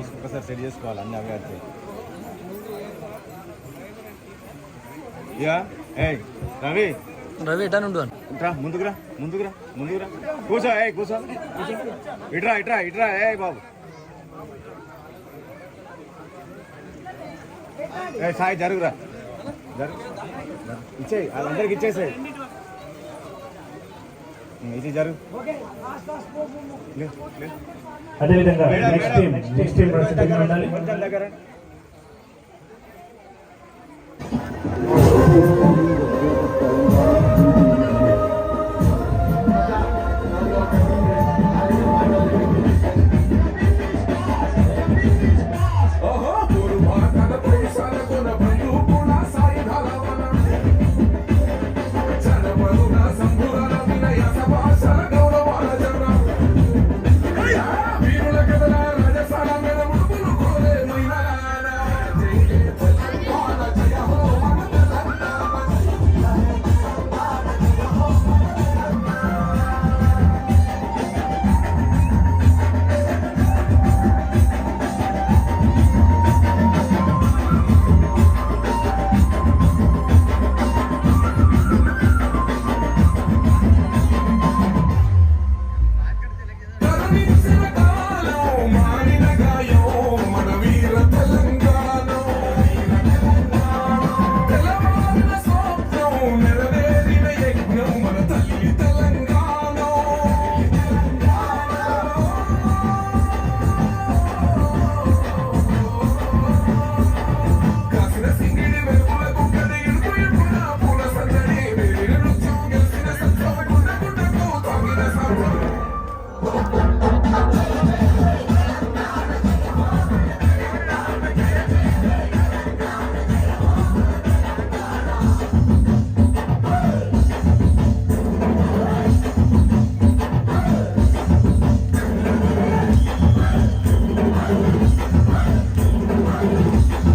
చూసి ఒకసారి సెట్ అన్ని అవి యా ఏ రవి. రవి ఇటా నుండు ఇట్రా ముందుకురా ముందుకురా ముందుకురా కూసా ఏ కూర్చో ఇట్రా ఇట్రా ఇట్రా ఏ బాబు. ఏ సాయి జరుగురా. జరుగు ఇచ్చేయి వాళ్ళందరికి ఇచ్చేసాయి. అదేవిధంగా నెక్స్ట్ టీం నెక్స్ట్ టీం ప్రస్తుతంగా ఉండాలి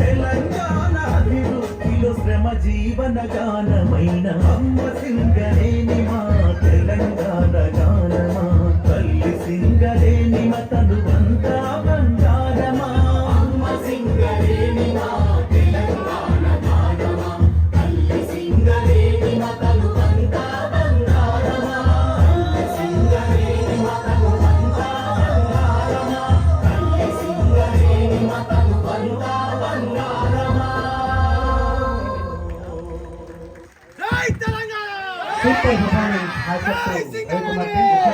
తెలంగాణ శ్రమ జీవన గానమైన అమ్మ సింగనే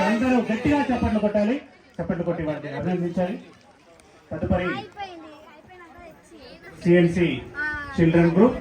అందరూ గట్టిగా చప్పట్లు కొట్టాలి చప్పట్లు కొట్టి వారిని అభినందించాలి తదుపరి సిఎన్సి చిల్డ్రన్ గ్రూప్